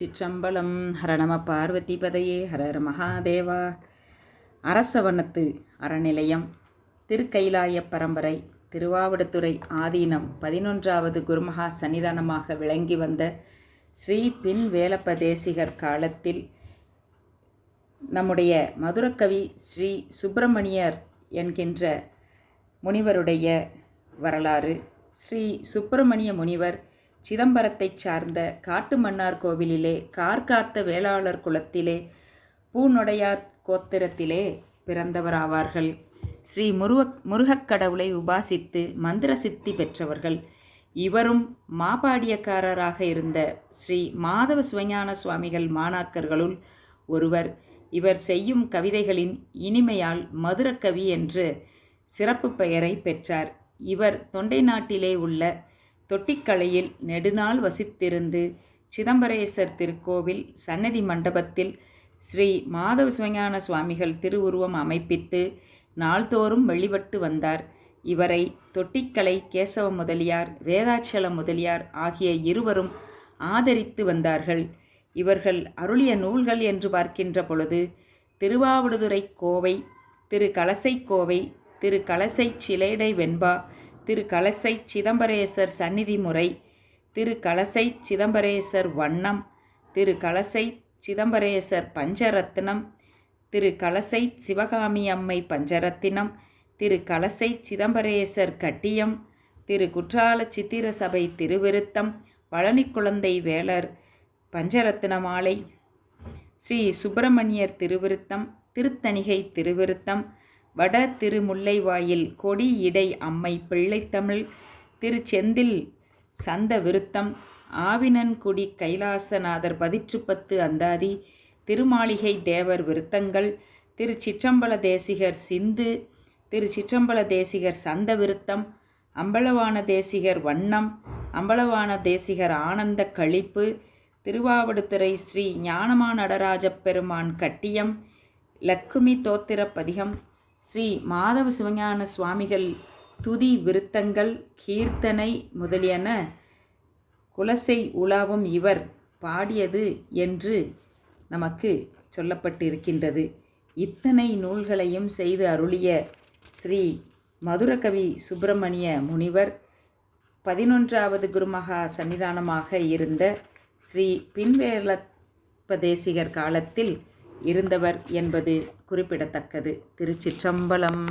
சிற்றம்பலம் ஹரணம பார்வதி பதையே ஹரஹர மகாதேவா அரசவனத்து அறநிலையம் திருக்கைலாய பரம்பரை திருவாவடுதுறை ஆதீனம் பதினொன்றாவது குருமகா சன்னிதானமாக விளங்கி வந்த ஸ்ரீ பின் வேலப்பதேசிகர் காலத்தில் நம்முடைய மதுரக்கவி ஸ்ரீ சுப்பிரமணியர் என்கின்ற முனிவருடைய வரலாறு. ஸ்ரீ சுப்பிரமணிய முனிவர் சிதம்பரத்தைச் சார்ந்த காட்டு மன்னார் கோவிலிலே கார்காத்த வேளாளர் குலத்திலே பூநொடையார் கோத்திரத்திலே பிறந்தவராவார்கள். ஸ்ரீ முருக முருகக் கடவுளை உபாசித்து மந்திர சித்தி பெற்றவர்கள். இவரும் மாபாடியக்காரராக இருந்த ஸ்ரீ மாதவ சிவஞான சுவாமிகள் மாணாக்கர்களுள் ஒருவர். இவர் செய்யும் கவிதைகளின் இனிமையால் மதுரக்கவி என்று சிறப்பு பெயரை பெற்றார். இவர் தொண்டை நாட்டிலே உள்ள தொட்டிக்கலையில் நெடுநாள் வசித்திருந்து சிதம்பரேசர் திருக்கோவில் சன்னதி மண்டபத்தில் ஸ்ரீ மாதவ சிவஞான சுவாமிகள் திருவுருவம் அமைப்பித்து நாள்தோறும் வழிபட்டு வந்தார். இவரை தொட்டிக்கலை கேசவ முதலியார் வேதாச்சல முதலியார் ஆகிய இருவரும் ஆதரித்து வந்தார்கள். இவர்கள் அருளிய நூல்கள் என்று பார்க்கின்ற பொழுது திருவாவடுதுறை கோவை திரு கலசை கோவை திரு கலசை சிலேடை வெண்பா திரு கலசை சிதம்பரேசர் சந்நிதி முறை திரு கலசை சிதம்பரேசர் வண்ணம் திரு கலசை சிதம்பரேசர் பஞ்சரத்னம் திரு கலசை சிவகாமி அம்மை பஞ்சரத்தினம் திரு கலசை சிதம்பரேசர் கட்டியம் திரு குற்றால சித்திர சபை திருவிருத்தம் பழனி குழந்தை வேலர் பஞ்சரத்ன மாலை ஸ்ரீ சுப்பிரமணியர் திருவிருத்தம் திருத்தணிகை திருவிருத்தம் வட திருமுல்லைவாயில் கொடி இடை அம்மை பிள்ளைத்தமிழ் திருச்செந்தில் சந்த விருத்தம். ஆவினன்குடி கைலாசநாதர் பதிற்றுப்பத்து அந்தாதி. திருமாளிகை தேவர் விருத்தங்கள். திருச்சிற்றம்பல தேசிகர் சிந்து. திருச்சிற்றம்பல தேசிகர் சந்த விருத்தம். அம்பலவான தேசிகர் வண்ணம். அம்பலவான தேசிகர் ஆனந்த கழிப்பு. திருவாவடுதுறை ஸ்ரீ ஞானமா நடராஜப்பெருமான் கட்டியம். லக்குமி தோத்திர பதிகம். ஸ்ரீ மாதவ சிவஞான சுவாமிகள் துதி விருத்தங்கள் கீர்த்தனை முதலியன குலசை உலாவும் இவர் பாடியது என்று நமக்கு சொல்லப்பட்டிருக்கின்றது. இத்தனை நூல்களையும் செய்து அருளிய ஸ்ரீ மதுரகவி சுப்பிரமணிய முனிவர் பதினொன்றாவது குருமகா சன்னிதானமாக இருந்த ஸ்ரீ பின்வேலப்பதேசிகர் காலத்தில் இருந்தவர் என்பது குறிப்பிடத்தக்கது. திருச்சிற்றம்பலம்.